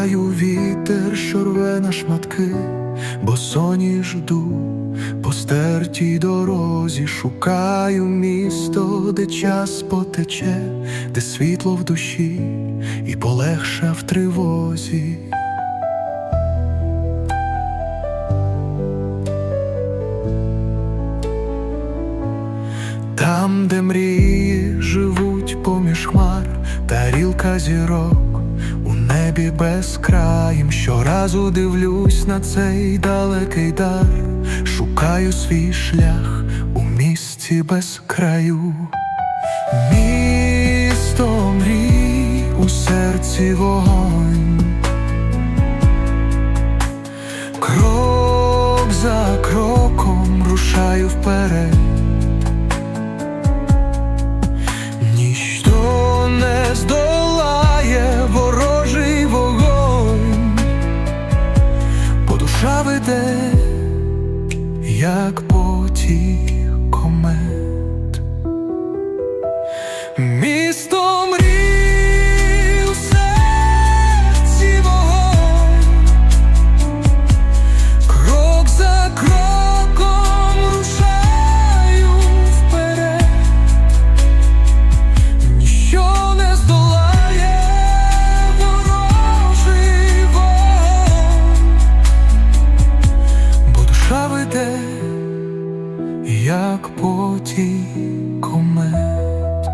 Долаю вітер, що рве на шматки, бо соні жду по стертій дорозі, шукаю місто, де час потече, де світло в душі і полегша в тривозі. Там, де мрії живуть поміж хмар, тарілка зірок небі безкраїм. Щоразу дивлюсь на цей далекий дар, шукаю свій шлях у місті без краю. Місто мрій у серці вогонь. Крок за кроком рушаю вперед. Душа веде, як потік комет. Як потік комет.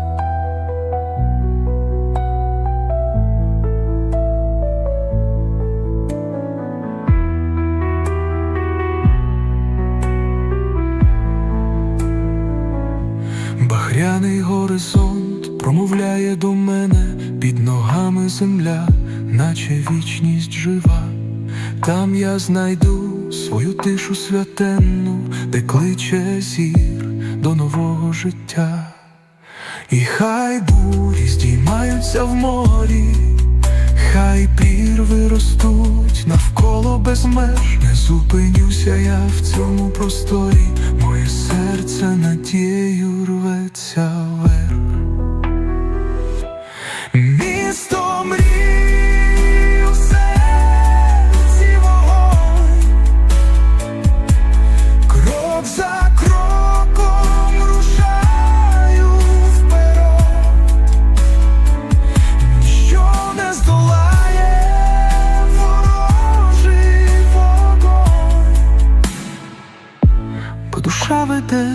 Багряний горизонт промовляє до мене під ногами земля, наче вічність жива. Там я знайду свою тишу святенну, де кличе зір до нового життя. І хай бурі здіймаються в морі, хай прірви ростуть навколо без меж. Не зупинюся я в цьому просторі, моє серце надією рветься веде,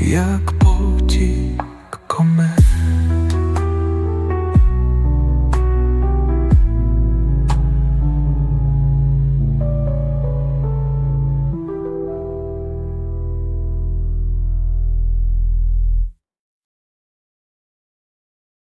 як потік.